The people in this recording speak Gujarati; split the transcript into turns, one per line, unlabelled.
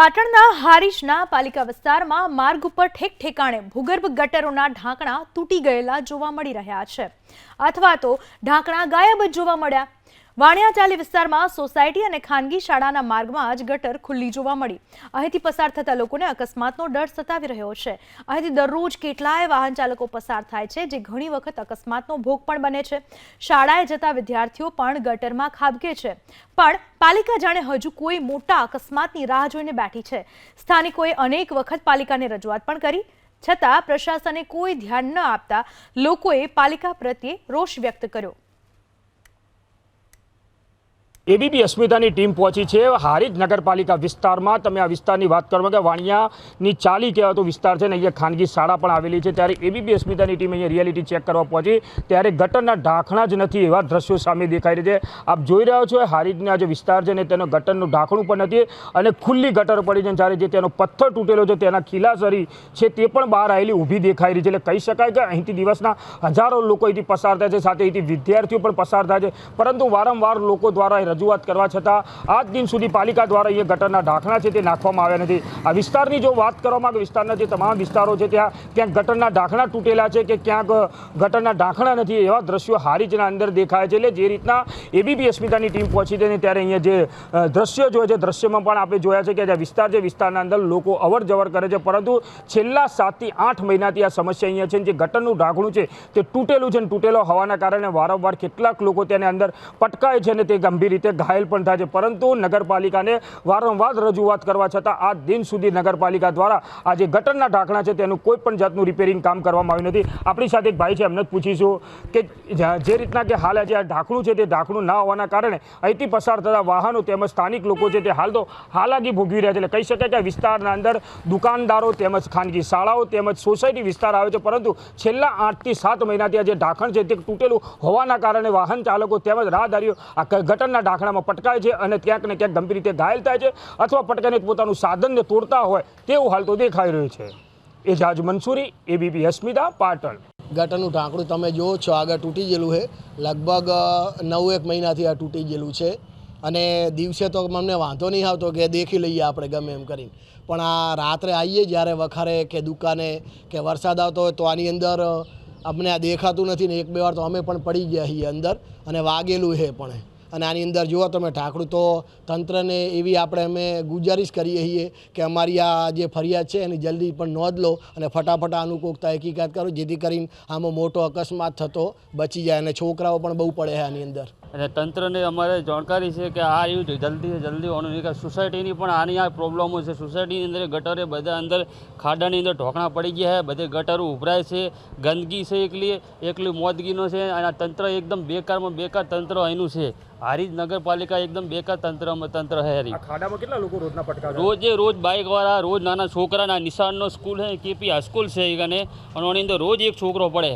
પાટણના હારીજના પાલિકા વિસ્તારમાં માર્ગ ઉપર ઠેક ઠેકાણે ભૂગર્ભ ગટરોના ઢાંકણા તૂટી ગયેલા જોવા મળી રહ્યા છે. અથવા તો ઢાંકણા ગાયબ જ જોવા મળ્યા. વાણિયાચાલી વિસ્તારમાં સોસાયટી અને ખાનગી શાળાના માર્ગમાં જ ગટર ખુલ્લી જોવા મળી. અહીંથી પસાર થતા લોકોને અકસ્માતનો ડર સતાવી રહ્યો છે. અહીંથી દરરોજ કેટલાય વાહન ચાલકો પસાર થાય છે, જે ઘણી વખત અકસ્માતનો ભોગ પણ બને છે. શાળાએ જતા વિદ્યાર્થીઓ પણ ગટરમાં ખાબકે છે. પણ પાલિકા જાણે હજુ કોઈ મોટા અકસ્માતની રાહ જોઈને બેઠી છે. સ્થાનિકોએ અનેક વખત પાલિકાને રજૂઆત પણ કરી. છતાં પ્રશાસને કોઈ ધ્યાન ન આપતા લોકોએ પાલિકા પ્રત્યે રોષ વ્યક્ત કર્યો.
એબીપી અસ્મિતાની ટીમ પહોંચી છે. હારીજ નગરપાલિકા વિસ્તારમાં, તમે આ વિસ્તારની વાત કરો કે વાણિયાની ચાલી કહેવાતો વિસ્તાર છે ને, અહીંયા ખાનગી શાળા પણ આવેલી છે. ત્યારે એબીપી અસ્મિતાની ટીમ અહીંયા રિયાલિટી ચેક કરવા પહોંચી. ત્યારે ગટરના ઢાંકણા જ નથી એવા દ્રશ્યો સામે દેખાઈ રહ્યા છે. આપ જોઈ રહ્યો છો હારીજના જે વિસ્તાર છે ને, તેનો ગટરનું ઢાંકણું પણ નથી અને ખુલ્લી ગટર પડી છે જ્યારે જે તેનો પથ્થર તૂટેલો છે, તેના ખીલાસરી છે તે પણ બહાર આવેલી, ઊભી દેખાઈ રહી છે. એટલે કહી શકાય કે અહીંથી દિવસના હજારો લોકો અહીંથી પસાર થાય છે. સાથે અહીંથી વિદ્યાર્થીઓ પણ પસાર થાય છે. પરંતુ વારંવાર લોકો દ્વારા રજૂઆત કરવા છતાં આજ દિન સુધી પાલિકા દ્વારા એ ગટરના ઢાંકણા છે તે નાખવામાં આવ્યા નથી. આ વિસ્તારની જો વાત કરવામાં આવે, વિસ્તારના જે તમામ વિસ્તારો છે ત્યાં ક્યાંક ગટરના ઢાંકણા તૂટેલા છે કે ક્યાંક ગટરના ઢાંકણા નથી, એવા દ્રશ્યો હારીજના અંદર દેખાય છે. એટલે જે રીતના એબીપી અસ્મિતાની ટીમ પહોંચી ને ત્યારે અહીંયા જે દ્રશ્યો જોઈએ છે, દ્રશ્યમાં પણ આપણે જોયા છે કે જે વિસ્તાર છે, વિસ્તારના અંદર લોકો અવર જવર કરે છે. પરંતુ છેલ્લા સાતથી આઠ મહિનાથી આ સમસ્યા અહીંયા છે જે ગટરનું ઢાંકણું છે તે તૂટેલું છે ને તૂટેલો હોવાના કારણે વારંવાર કેટલાક લોકો તેને અંદર પટકાય છે ને તે ગંભીર રીતે ઘાયલ પણ થાય છે. પરંતુ નગરપાલિકાને વારંવાર રજૂઆત કરવા છતાં આ દિન સુધી નગરપાલિકા દ્વારા આ જે ગટરના ઢાંકણા છે તેનું કોઈ પણ જાતનું રિપેરિંગ કામ કરવામાં આવ્યું નથી. આપણી સાથે એક ભાઈ છે, એમને જ પૂછીશું કે જે રીતના કે હાલ આજે આ ઢાંકણું છે તે ઢાંકણું ના હોવાના કારણે અહીંથી પસાર થતા વાહનો તેમજ સ્થાનિક લોકો છે તે હાલ તો હાલાકી ભોગવી રહ્યા છે. એટલે કહી શકાય કે વિસ્તારના અંદર દુકાનદારો તેમજ ખાનગી શાળાઓ તેમજ સોસાયટી વિસ્તાર આવે છે. પરંતુ છેલ્લા આઠથી સાત મહિનાથી આ જે ઢાંકણ છે તે તૂટેલું હોવાના કારણે વાહન ચાલકો તેમજ રાહદારીઓ આ ગટરના ઢાંકણામાં પટકાય છે અને ક્યાંક ને ક્યાંક ગંભીર રીતે ઘાયલ થાય છે અથવા પટકાને પોતાનું સાધનને તોડતા હોય તેવું હાલ તો દેખાઈ રહ્યું છે. એજાજ મંસૂરી એબીપી અસ્મિતા, પાટણ.
ગટરનું ઢાંકણું તમે જુઓ છો, આગળ તૂટી ગયેલું છે. લગભગ નવ એક મહિનાથી આ તૂટી ગયેલું છે. અને દિવસે તો અમને વાંધો નહીં આવતો કે દેખી લઈએ આપણે ગમે એમ કરીને. પણ આ રાત્રે આવીએ જ્યારે વખારે કે દુકાને કે વરસાદ આવતો હોય તો આની અંદર અમને આ દેખાતું નથી ને એક બે વાર તો અમે પણ પડી ગયા છીએ અંદર. અને વાગેલું છે પણ. અને આની અંદર જુઓ તમે ઠાકડું, તો તંત્રને એવી આપણે અમે ગુજારિશ કરીએ છીએ કે અમારી આ જે ફરિયાદ છે એની જલ્દી પણ નોંધ લો અને ફટાફટ આનું કોક તહકીકાત કરો, જેથી કરીને આમાં મોટો અકસ્માત થતો બચી જાય અને છોકરાઓ પણ બહુ પડે છે આની અંદર.
અને તંત્રને અમારે જાણકારી છે કે આ એવું જલ્દી જલ્દી હોવાનું નિકાલ સોસાયટીની પણ આની આ પ્રોબ્લેમો છે. સોસાયટીની અંદર ગટરે બધા અંદર ખાડાની અંદર ઢોકણા પડી ગયા છે. બધે ગટરો ઉભરાય છે. ગંદકી છે એકલી એકલી મોદગીનો છે. અને આ તંત્ર એકદમ બેકારમાં બેકાર તંત્ર અહીંનું છે. હારીજ નગરપાલિકા એકદમ બેકાર તંત્રમાં તંત્ર છે હારી.
ખાડામાં કેટલા લોકો રોજના પટકા
રોજે રોજ બાઇકવાળા રોજ નાના છોકરાના નિશાનનો સ્કૂલ છે કેપી હાઈસ્કૂલ છે એ અને એની અંદર રોજ એક છોકરો પડે.